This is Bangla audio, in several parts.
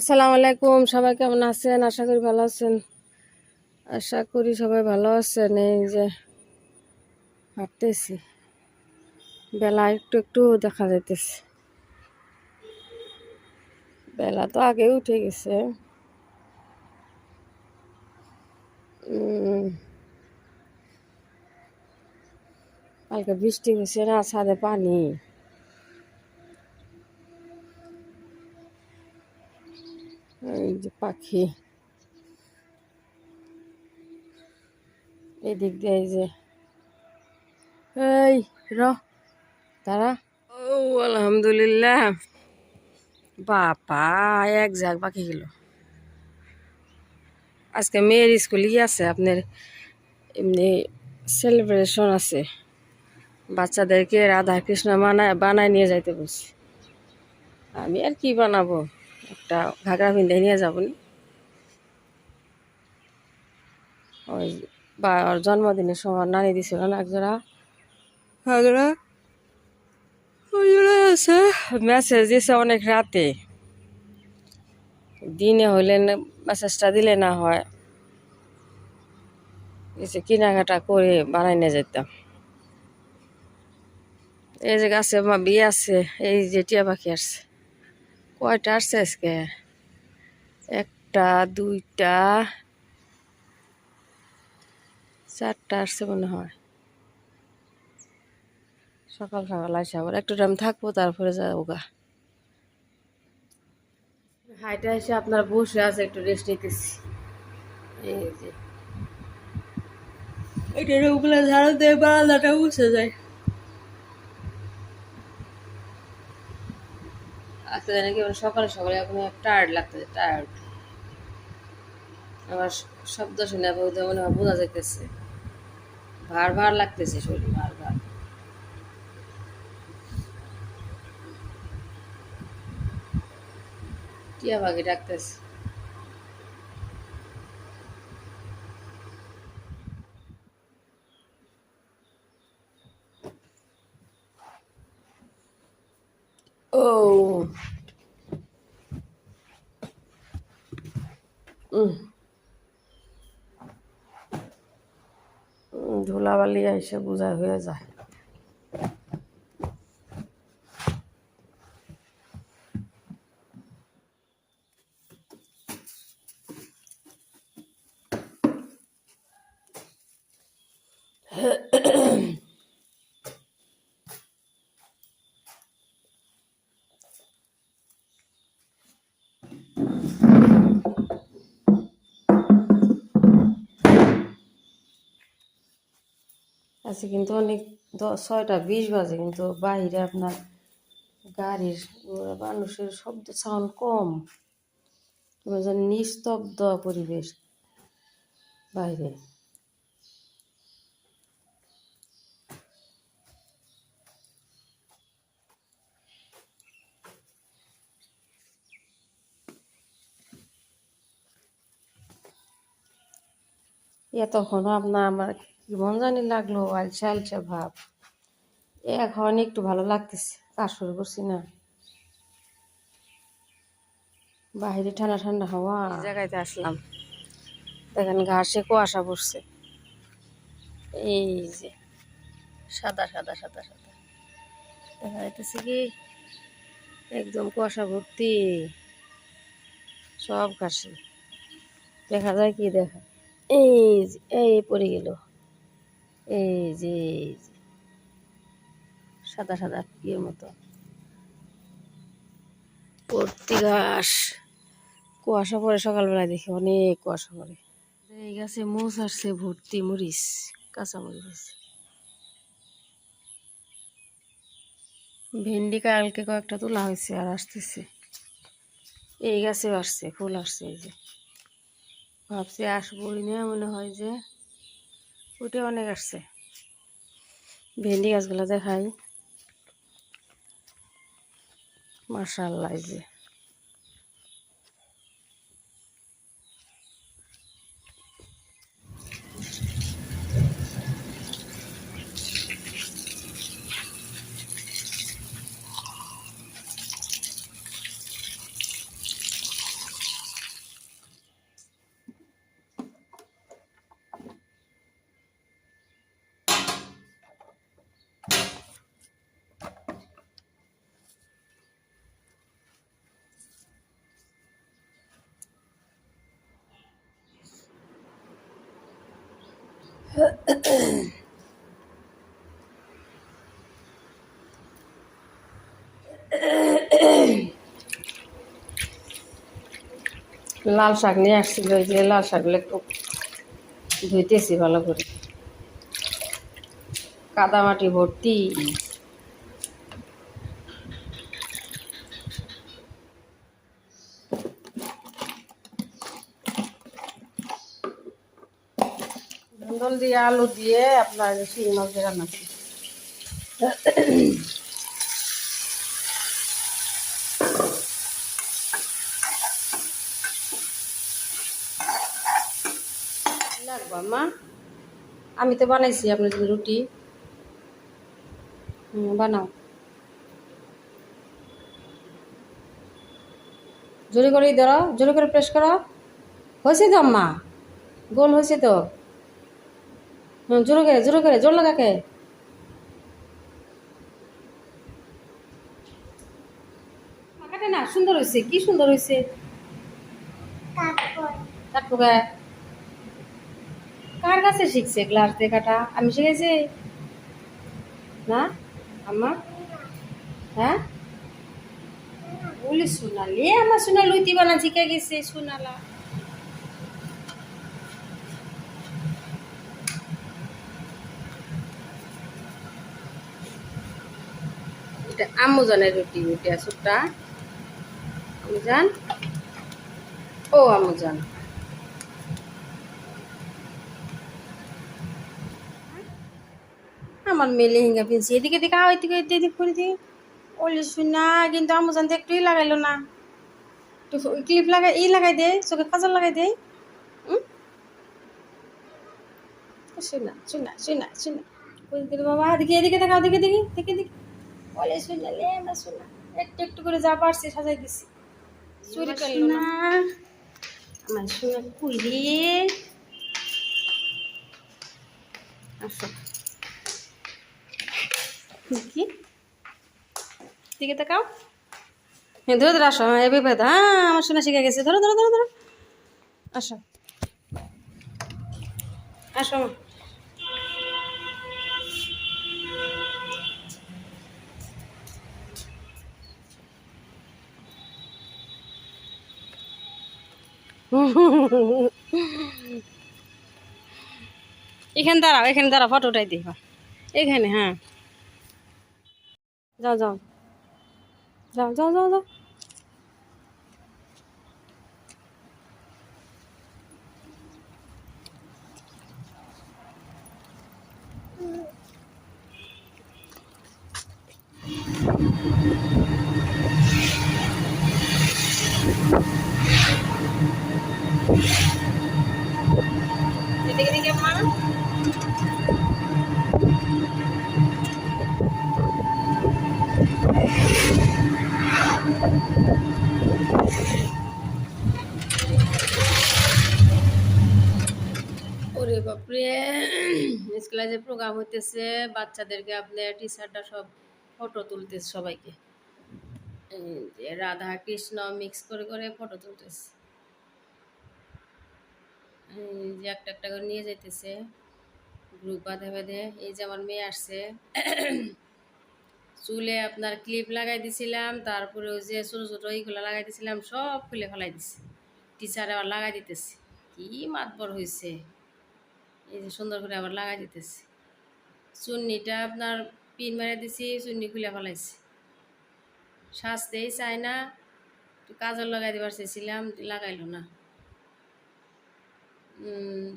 আসসালামু আলাইকুম, সবাই কেমন আছেন? আশা করি ভালো আছেন। আশা করি সবাই ভালো আছেন। এই যে হাঁটতেছি বেলা একটু একটু দেখা যাইতেছে। বেলা তো আগে উঠে গেছে। কালকে বৃষ্টি হয়েছে না, ছাদে পানি এই যে পাখি। এদিক দিয়ে যে। এই, র তারা ও, আলহামদুলিল্লাহ। বাবা এক ঝাঁক পাখি গেল। আজকে মেয়ের স্কুল ই আছে, আপনার এমনি সেলিব্রেশন আছে। বাচ্চাদেরকে রাধা কৃষ্ণ বানায় বানায় নিয়ে যাইতে বলছি। আমি আর কি বানাবো? একটা ঘাগরা পিন্ধে নিয়ে যাব ওই বা ওর জন্মদিনের সময় নানি দিছিল না একজোড়া? ঘাগরা ওই জোড়া আছে। মেসেজ দিছে অনেক রাতে। দিনে হইলে মেসেজটা দিলে না হয়। কিছু কেনাকাটা করে বানাই নিয়ে যেতাম এই যে গাছে বিয়ে আছে এই যে টিয়া পাখি আসছে। কয়টা আসছে আজকে? একটা দুইটা চারটা আসছে মনে হয়। সকাল সকাল আসে আবার একটু টাইম থাকব তারপরে যাব গা হাইটা এসে আপনার বসে আছে একটু রেস্ট নিতেছি। এই যে। এটা ওগুলো ঝাড়ু দিয়ে বারান্দাটা বসে যায়। আজকে জানি কি মানে সকালে সকালে এখন টায়ার্ড লাগতেছে টায়ার্ড আমার শব্দ শুনে বলতে মনে হয় বোঝা যাইতেছে। ভার ভার লাগতেছে শরীর ভার ভার টিয়া পাখি ডাকতেছে। ধুলাবালি এসে বোঝা হয়ে যায়। আজকে কিন্তু অনেক ছয়টা বিশ বাজে কিন্তু বাইরে আপনার গাড়ির মানুষের শব্দ সাউন্ড কম। নিস্তব্ধ পরিবেশ বাইরে। এতক্ষণ আপনার আমার কেমন জানি লাগল আলসা আলসা ভাব। এখন একটু ভালো লাগতেছে কাজ শুরু করছি না। বাইরে ঠান্ডা ঠান্ডা হাওয়া। জায়গাতে আসলাম। দেখেন ঘাসে কুয়াশা পড়ছে। এই যে সাদা সাদা সাদা সাদা। দেখা যাইতেছে কি একদম কুয়াশা ভর্তি। সব ঘাসে। দেখা যায় কি দেখা। এই যে এই পড়ে গেল। এই যে সাদা সাদা ইয়ের মতো। ভর্তি ঘাস। কুয়াশা পরে সকালবেলা দেখি, অনেক কুয়াশা পড়ে। এই গাছে মোষ আসছে, ভর্তি মরিচ, কাঁচা মরিচ। ভেন্ডি কালকে কয়েকটা তোলা হয়েছে আর আসতেছে। এই গাছে আসছে, ফুল আসছে, এই যে। ভাবছি আসব না, মনে হয় যে ওটা অনেক আসছে। ভেন্ডি গাছগুলো দেখাই। মার্শাল্লাহ এই যে। লাল শাক নিয়ে আসছিল ওই যে লাল শাকগুলো একটু ধুইতেছি ভালো করে। কাদামাটি ভর্তি। ধন্দল দিয়ে আলু দিয়ে আপনার শিঙি মাছ দিয়ে রান্না করি। মা? আমি তো বানাইছি আপনার রুটি। বানাও। জোরে করে ধরো, জোরে করে প্রেস করো। হয়েছে তো আম্মা গোল হয়েছে তো? জোরে করে জোরে করে জোর লাগাকে। কাটে না সুন্দর হয়েছে কি সুন্দর হয়েছে কার কাছে শিখছে গ্লাস দিয়ে কাটা? আমি শিখেছি। না? আম্মা? হ্যাঁ? বলি সোনালি আমার সোনা লুইতি বানা শিখে গেছে সোনালা। এটা আম্মু জানের রুটি ওইটা সুটটা আম্মু জান ও আম্মু আমার মেয়ে লেহেঙ্গা পিনছি। এদিকে দিকে আও এদিকে করে দিই। ওলি শুনা, কিন্তু আমু জানতে একটুই লাগাইলো না। একটু ক্লিপ লাগাই, ই লাগাই দে, চোখে কাজল লাগাই দে। শুনা শুনা শুনা শুনা। বাবা, এদিকে এদিকে দেখাও এদিকে দেখি, দেখে, দেখি। ওলে শুনা লেহেঙ্গা শুনা একটু একটু করে যা পারছি সাজাই দিছি। চুরি করল না। আমার শুনা কুই রে আচ্ছা কি? দিকে তাকাও। হ্যাঁ ধরো ধরো আসো। হ্যাঁ এভাবে ধরো। হ্যাঁ আমার শোনা শিখে গেছে। ধরো ধরো ধরো ধরো। আসো। আসো মা। এখানে দাঁড়াও এখানে দাঁড়াও ফটো উঠাই দিই এখানে হ্যাঁ। যাও যাও। যাও যাও যাও যাও। ওরে বাপরে, স্কুলে যে প্রোগ্রাম হইতেছে, বাচ্চাদেরকে আপনার টিচারটা সব ফটো তুলতেছে সবাইকে। রাধা কৃষ্ণ মিক্স করে করে ফটো তুলতেছে। যে একটা একটা করে নিয়ে যাইতেছে। গ্রুপ বাঁধে বাঁধে। এই যে আমার মেয়ে আসছে। চুলে আপনার ক্লিপ লাগাই দিছিলাম, তারপরে ওই যে ছোটো ছোটো এইগুলো লাগাই দিছিলাম, সব খুলে ফেলাই দিছে। টিচারে আবার লাগাই দিতেছে। কি মাতবর হয়েছে এই যে সুন্দর করে আবার লাগাই দিতেছে। চুন্নিটা আপনার পিন মেরে দিছি, চুন্নি খুলে ফেলাইছে। সাজতেই চায় না, একটু কাজল লাগাই দিবার চেয়েছিলাম লাগাইলো না।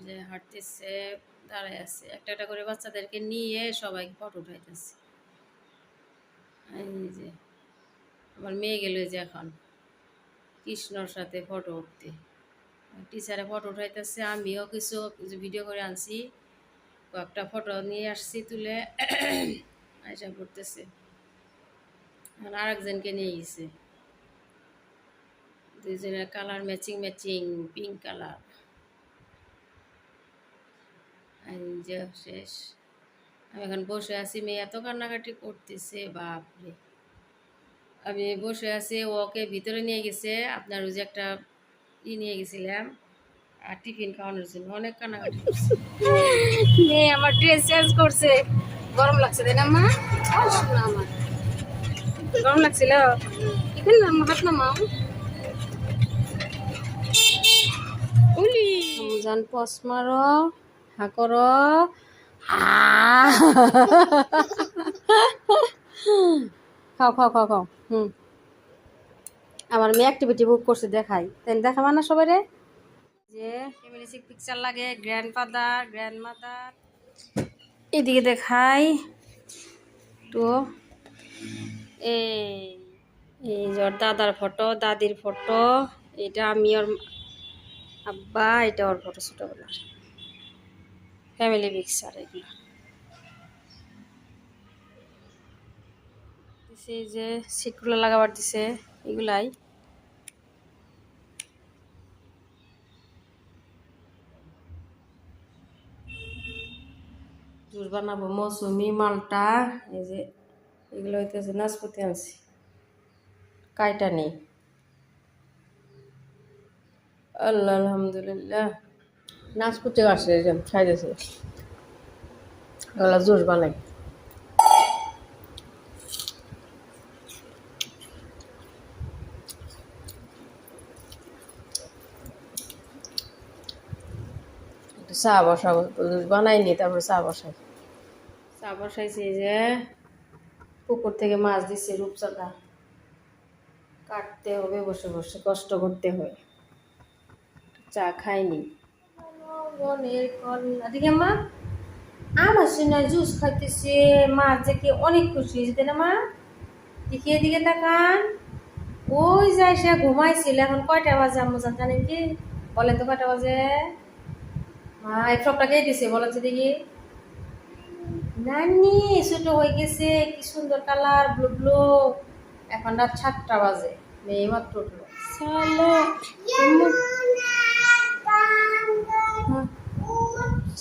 যে হাঁটতেছে, দাঁড়ায় আছে। একটা একটা করে বাচ্চাদেরকে নিয়ে সবাই ফটো উঠাইতেছে। এই যে, আমার মেয়ে গেল যে এখন, কৃষ্ণর সাথে ফটো উঠতে। টিচারে ফটো উঠাইতেছে, আমিও কিছু ভিডিও করে আনছি, কয়েকটা ফটো নিয়ে আসছি তুলে, আইসা করতেছে এখন আরেকজনকে নিয়ে গেছে। দুইজনের colour matching matching pink colour যে, শেষ। আমি এখন বসে আছি মেয়ে এত কান্নাকাটি করতেছে বাপরে। আমি বসে আছি ওকে ভিতরে নিয়ে গেছে আপনার ওই যে একটা ই নিয়ে গেছিলাম আর টিফিন খাওয়ানোর জন্য অনেক কানাকাটি মেয়ে আমার ড্রেস চেঞ্জ করছে। গরম লাগছে তাই না মা? আমার গরম লাগছিল? এখানে হাত না মাও উলি। রমজান পস মারো হা কর। খাও খাও খাও খাও। হুম। আমার মেয়ে অ্যাক্টিভিটি বুক করছে, দেখাই। তাই দেখাবা না সবাই রে যে ফ্যামিলি সিক পিকচার লাগে গ্র্যান্ড ফাদার গ্র্যান্ড মাদার এদিকে দেখাই। তো, এই ওর দাদার ফটো দাদির ফটো এটা আমি ওর আব্বা, এটা ওর ফটো ছোটোবেলার। ফ্যামিলি পিকচার এগুলো দিছে যে সিটগুলো লাগাবার দিছে, এগুলাই। জুস বানাবো, মৌসুমি, মালটা, এই যে এগুলো হইতেছে নাশপাতি আনছি। কাইটা নেই। আল্লাহ, আলহামদুলিল্লাহ। নাচপুতে আসে এরকম খাইতেছে। ওগুলা জুস বানাই চা বসাবো, বানাইনি, তারপরে চা বসাই। চা বসাইছি যে, পুকুর থেকে মাছ দিচ্ছে রূপচাঁদা। কাটতে হবে, বসে বসে, কষ্ট করতে হয়। চা খাইনি। বনের কন্যা। দিকে মা আমার সিনা জুস খাইতেছে কি অনেক খুশি হয়েছে না মা? দেখি তাকান। ওই যায় সে ঘুমাইছিল, এখন কয়টা বাজে আম্মু জান জানেন কি? বলেন তো কয়টা বাজে? মা, এই দিছে? বলেন দেখি। নানি, ছোট হয়ে গেছে, কি সুন্দর কালার, ব্লু ব্লু। এখন রাত সাতটা বাজে, মেয়ে মাত্র উঠল। চলো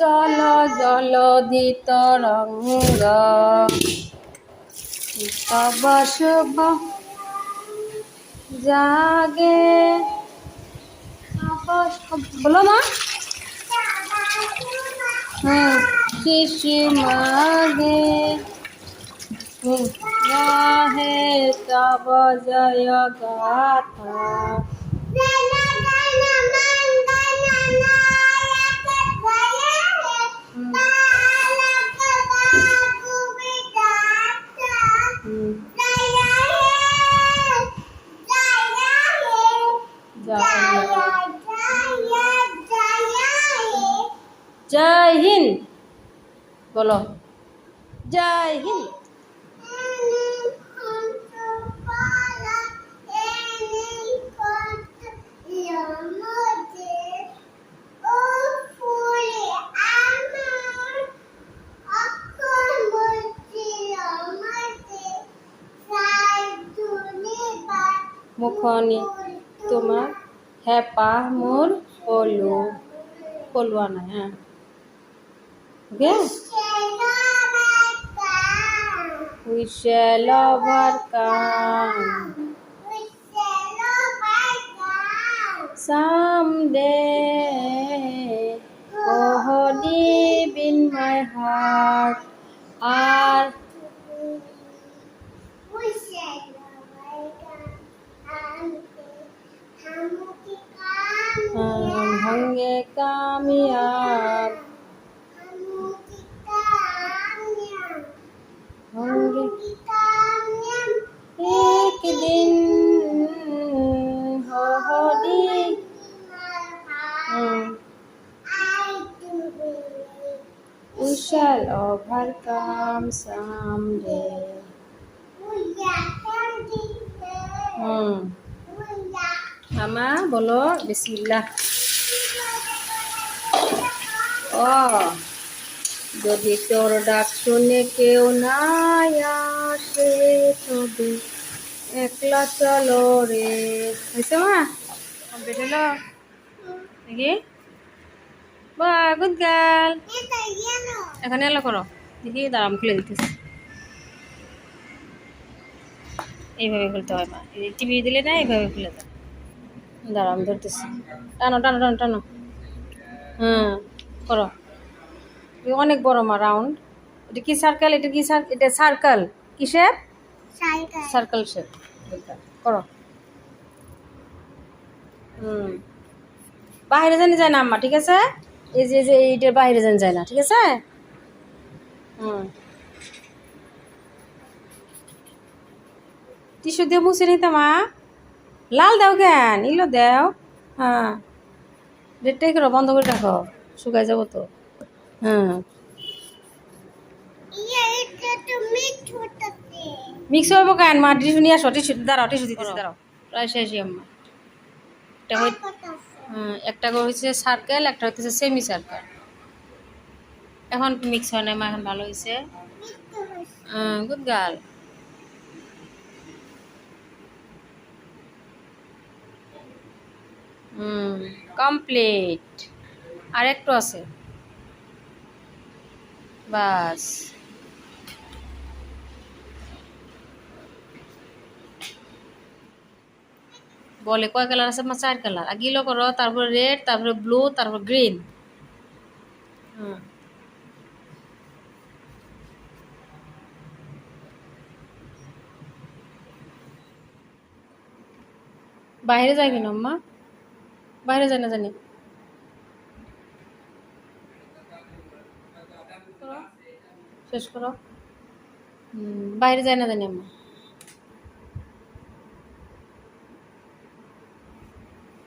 চলো, জল দিত রঙ্গ। তব শুভ জাগে। বলো মা। হুম শিশি মাগে। গাহে তব জয় গাথা। জয় হিন্দ। বলো। জয় হিন্দ। মুখনি তোমার হেপা মোর পলু পলুয়া না হ্যাঁ। ওকে We shall overcome someday. Oh, deep in my heart are um, होंगे कामयाब shall overcome someday. হুম মামা বলো বিসমিল্লাহ ও যদি তোর ডাক শুনে কেউ না আসে তবে, একলা চলো রে। হয়েছে মা? হলো? দেখি। বা গুড গার্ল এখন এলো করো। দেখি দাঁড়াম খুলে দিতেছি। এইভাবে খুলতে হয় মা। টিভি দিলে না এইভাবে খুলে দাও দাঁড়াম ধরতেছি। টানো টানো টানো টানো। হুম করো। অনেক বড় মা রাউন্ড এটা কি সার্কেল এটা কি এটা সার্কেল কি শেপ সার্কেল শেপ করো। হুম। বাইরে জানি যায় না আম্মা ঠিক আছে? এই যে যে এইটার বাইরে জানি যায় না ঠিক আছে? হুম। টিস্যু দিয়ে মুছে নিতে মা। লাল দাও কেন? ইলো দাও। হ্যাঁ। ডেটটাই করো বন্ধ করে রাখো। শুকাই যাব তো। হ্যাঁ মিক্স হইব কেন মা? টিস্যু নিয়ে আসো টিস্যু দাঁড়াও টিস্যু দিতেছি দাঁড়াও। প্রায় শেষই আম্মা। হুম, একটা হচ্ছে সার্কেল একটা হচ্ছে সেমি সার্কেল এখন মিক্স হয় না এখন ভালো হয়েছে গুড গার্ল কমপ্লিট আর একটু আছে। বাস। বলে কয় কালার আছে? আমার চার কালার। আগিলো করো তারপরে রেড তারপরে ব্লু তারপর গ্রিন হুম। বাইরে যাই কেন আম্মা বাইরে যায় না জানি। শেষ করো। বাইরে যায় না জানি আম্মা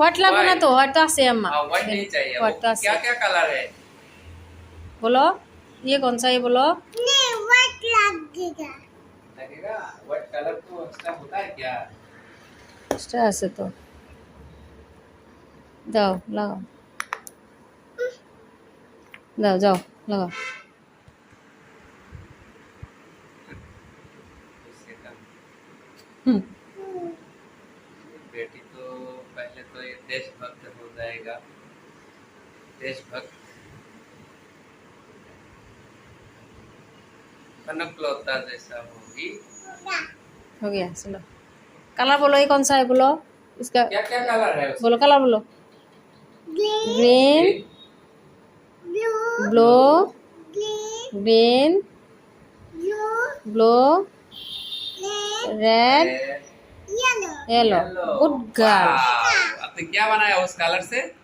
व्हाट लगा ना तो हटा से अम्मा व्हाइट नहीं चाहिए हटा से क्या क्या कलर है? बोलो। ये कौन सा है? बोलो। नहीं व्हाइट लगेगा। लगेगा? व्हाइट कलर तो अच्छा होता है क्या? अच्छा से तो। जाओ लगाओ। जाओ जाओ लगाओ। हम्म। देशभक्त हो जाएगा। देशभक्त। कनकलौता जैसा होगी। हो गया चलो कलर बोलो ये कौन सा है बोलो? इसका क्या क्या कलर है उसमें बोलो कलर बोलो। Green. Blue. Green. Blue. Red yellow good girl अब तो क्या बनाया उस कलर से?